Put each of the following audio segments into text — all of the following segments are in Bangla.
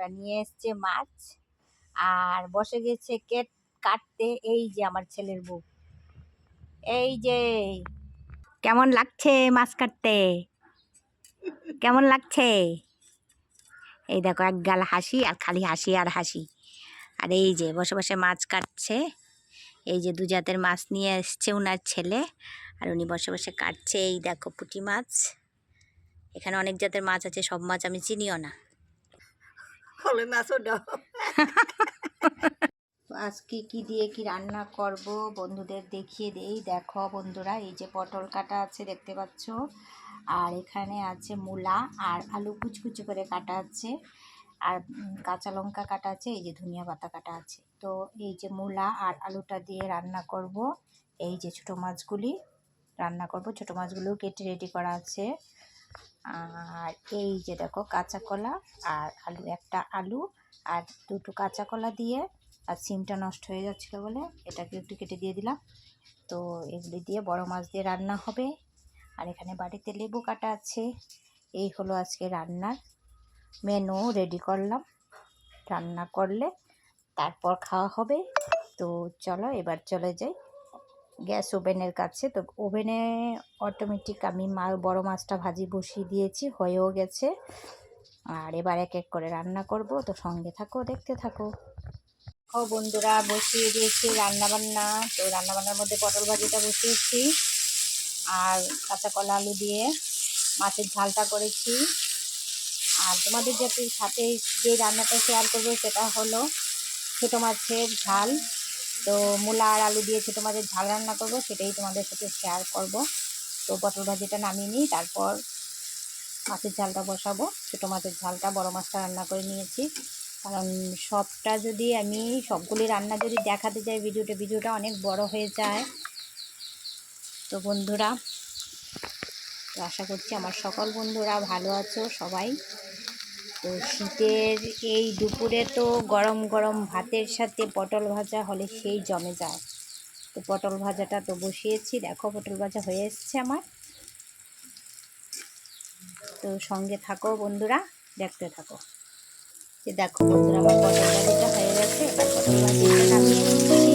বন্ধুরা নিয়ে এসছে মাছ। আর বসে গেছে কেট কাটতে। এই যে আমার ছেলের বউ। এই যে। কেমন লাগছে মাছ কাটতে? কেমন লাগছে? এই দেখো, এক গাল হাসি আর খালি হাসি আর হাসি। আর এই যে, বসে বসে মাছ কাটছে। এই যে, দু জাতের মাছ নিয়ে এসছে ওনার ছেলে। আর উনি বসে বসে কাটছে। এই দেখো পুঁটি মাছ। এখানে অনেক জাতের মাছ আছে, সব মাছ আমি চিনিও না। হলে মাছও দাও তো আজকে কি দিয়ে কি রান্না করব বন্ধুদের দেখিয়ে দেই। দেখো বন্ধুরা, এই যে পটল কাটা আছে দেখতে পাচ্ছ। আর এখানে আছে মূলা আর আলু কুচকুচি করে কাটা আছে। আর কাঁচা লঙ্কা কাটা আছে, এই যে ধনিয়া পাতা কাটা আছে। তো এই যে মূলা আর আলুটা দিয়ে রান্না করব। এই যে ছোটো মাছগুলি রান্না করব। ছোটো মাছগুলো কেটে রেডি করা আছে। আর এই যে দেখো কাঁচা কলা আর আলু, একটা আলু আর দুটো কাঁচা কলা দিয়ে আর সিমটা নষ্ট হয়ে যাচ্ছিল বলে এটাকে একটু কেটে দিয়ে দিলাম। তো এগুলি দিয়ে বড় মাছ দিয়ে রান্না হবে। আর এখানে বাড়িতে লেবু কাটা আছে। এই হলো আজকে রান্নার মেনু, রেডি করলাম। রান্না করলে তারপর খাওয়া হবে। তো চলো এবার চলে যাই। গ্যাস ওভেনের কাছে। তো ওভেনে অটোমেটিক আমি মা, বড় মাছটা ভাজি বসিয়ে দিয়েছি, হয়েও গেছে। আর এবার এক এক করে রান্না করব। তো সঙ্গে থাকো, দেখতে থাকো। ও বন্ধুরা, বসিয়ে দিয়েছি রান্না বান্না তো রান্না বান্নার মধ্যে পটল ভাজিটা বসিয়েছি। আর কাঁচা কলা আলু দিয়ে মাছের ঝালটা করেছি। আর তোমাদের যাতে সাথে যে রান্নাটা শেয়ার করব সেটা হলো ছোটো মাছের ঝাল। তো মূলা আর আলু দিয়ে ছোটো মাছের ঝাল রান্না করব, সেটাই তোমাদের সাথে শেয়ার করব। তো পটল ভাজিটা নামিয়ে নিই, তারপর মাছের ঝালটা বসাবো। ছোটো মাছের ঝালটা, বড় মাছটা রান্না করে নিয়েছি। কারণ সবটা যদি আমি, সবগুলি রান্না যদি দেখাতে যাই, ভিডিওটা ভিডিওটা অনেক বড় হয়ে যায়। তো বন্ধুরা, তো আশা করছি আমার সকল বন্ধুরা ভালো আছো সবাই। তো শীতের এই দুপুরে তো গরম গরম ভাতের সাথে পটল ভাজা হলে সেই জমে যায়। তো পটল ভাজাটা তো বসিয়েছি, দেখো পটল ভাজা হয়ে এসছে আমার। তো সঙ্গে থাকো বন্ধুরা, দেখতে থাকো। যে দেখো বন্ধুরা, আমার পটল ভাজাটা হয়ে গেছে পটল নামিয়ে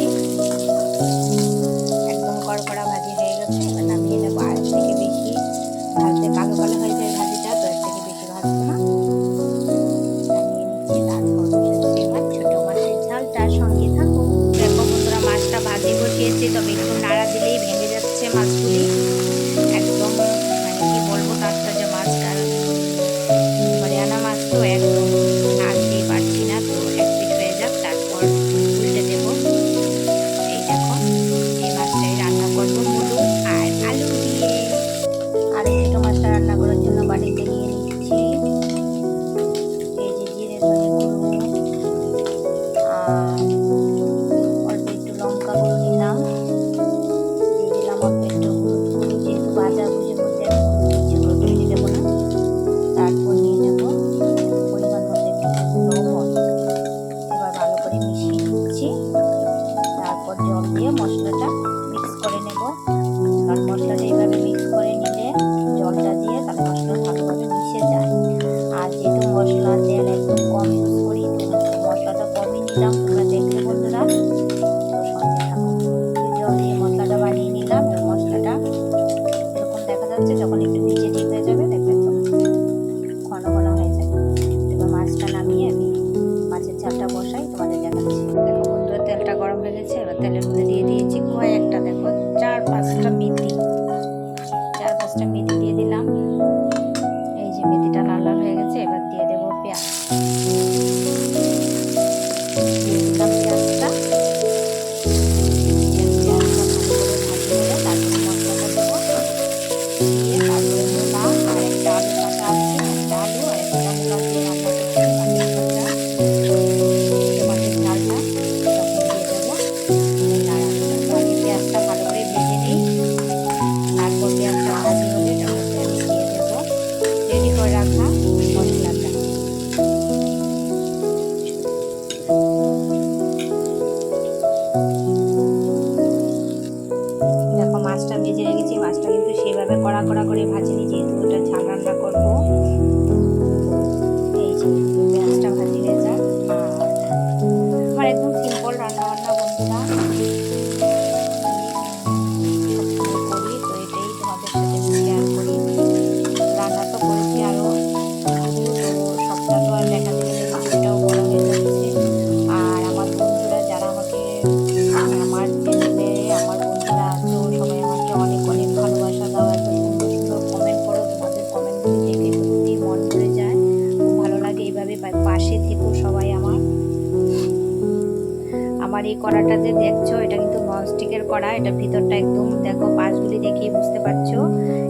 কড়া এটা ভিতরটা একদম দেখো পাশগুলি দেখেই বুঝতে পারছ।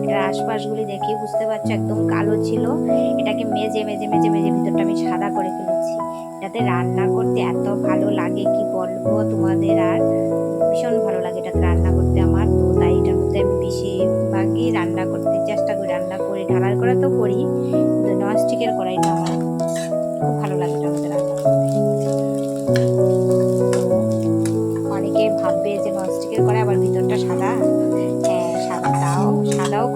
এটার আশপাশগুলি দেখেই বুঝতে পারছ, একদম কালো ছিল। এটাকে মেজে মেজে মেজে মেজে ভিতরটা আমি সাদা করে ফেলেছি। এটাতে রান্না করতে এত ভালো লাগে, কি বলব তোমাদের আর? ভীষণ ভালো লাগে এটাতে রান্না করতে আমার। তো তাই এটার মধ্যে আমি বেশিরভাগই রান্না করতে চেষ্টা করি। রান্না করি, ঢালার করা তো করি, কিন্তু ননস্টিকের কড়াইটা আমার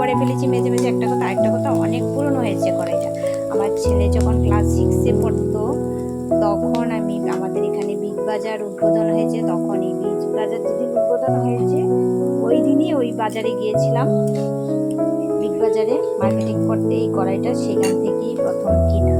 করে ফেলেছি মেঝে মেঝে একটা কথা, আরেকটা কথা, অনেক পুরনো হয়েছে কড়াইটা আমার ছেলে যখন ক্লাস সিক্সে পড়তো, তখন আমি আমাদের এখানে বিগ বাজার উদ্বোধন হয়েছে তখন এই বিগ বাজার যেদিন উদ্বোধন হয়েছে, ওই দিনই ওই বাজারে গিয়েছিলাম। বিগ বাজারে মার্কেটিং করতে এই কড়াইটা, সেখান থেকেই প্রথম কিনা।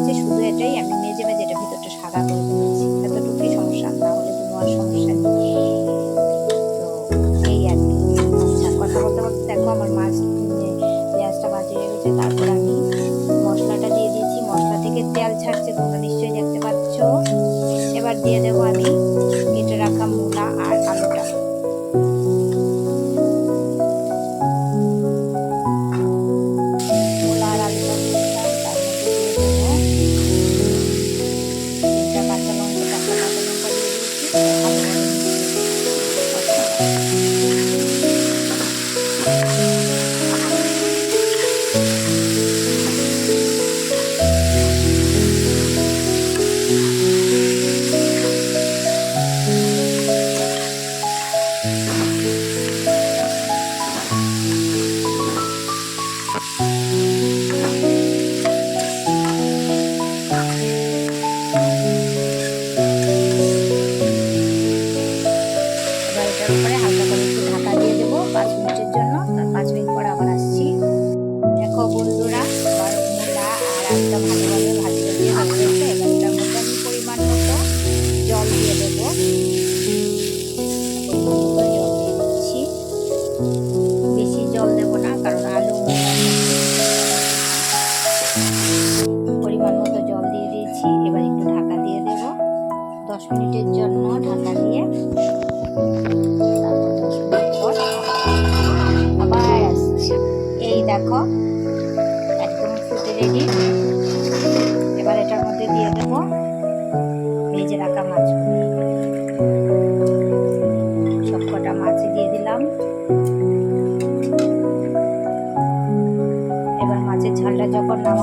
হয়েছে শুধু এটাই আমি মেজে মেজে এটা ভিতরটা সাদা করে বেশি জল দেবো না, কারণ আলু পরিমাণ মতো জল দিয়ে দিয়েছি। এবার একটু ঢাকা দিয়ে দেবো। দশ মিনিটের জন্য ঢাকা দিয়ে এই দেখো, একদম ফুটে রেডি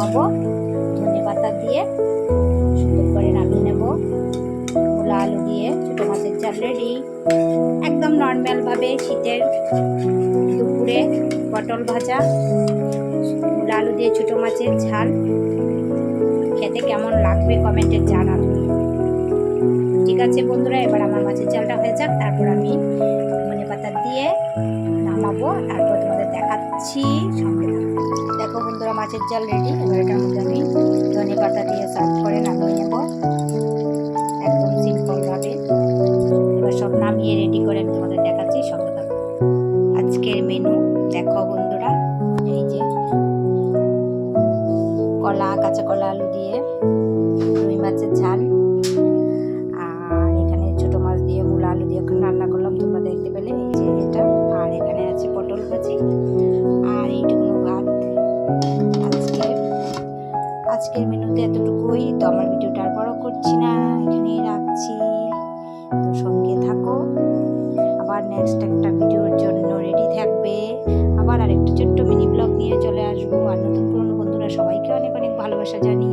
নামাবো ধনে পাতা দিয়ে সুন্দর করে নামিয়ে নেব। মূলা আলু দিয়ে ছোটো মাছের ঝাল রেডি। একদম নর্মালভাবে শীতের দুপুরে পটল ভাজা মূলা আলু দিয়ে ছোটো মাছের ঝাল। খেতে কেমন লাগবে কমেন্টে জানাবে। ঠিক আছে বন্ধুরা, এবার আমার মাছের ঝালটা হয়ে যাক। তারপর আমি ধনে পাতা দিয়ে নামাবো। তারপর তোমাদের দেখাচ্ছি সঙ্গে দেখো বন্ধুরা মাছের জাল রেডি এবার এটার মধ্যে আমি ধনে পাতা দিয়ে সার্ভ করে নামিয়ে নেব। একদম সিম্পলভাবে এবার সব নামিয়ে রেডি করে আমি তোমাদের দেখাচ্ছি, সঙ্গে আজকের মেনু দেখো বন্ধুরা, এই যে কলা, কাঁচা কলা, আলু দিয়ে রুই মাছের ঝাল। আজকের মেনুতে এতটুকুই। তো আমার ভিডিওটা আর বড় করছি না, এখানেই রাখছি। তো সঙ্গে থাকো। আবার নেক্সট একটা ভিডিওর জন্য রেডি থাকবে। আবার আরেকটা ছোট্ট মিনি ব্লগ নিয়ে চলে আসব। আর নতুন পুরনো বন্ধুরা সবাইকে অনেক অনেক ভালোবাসা জানি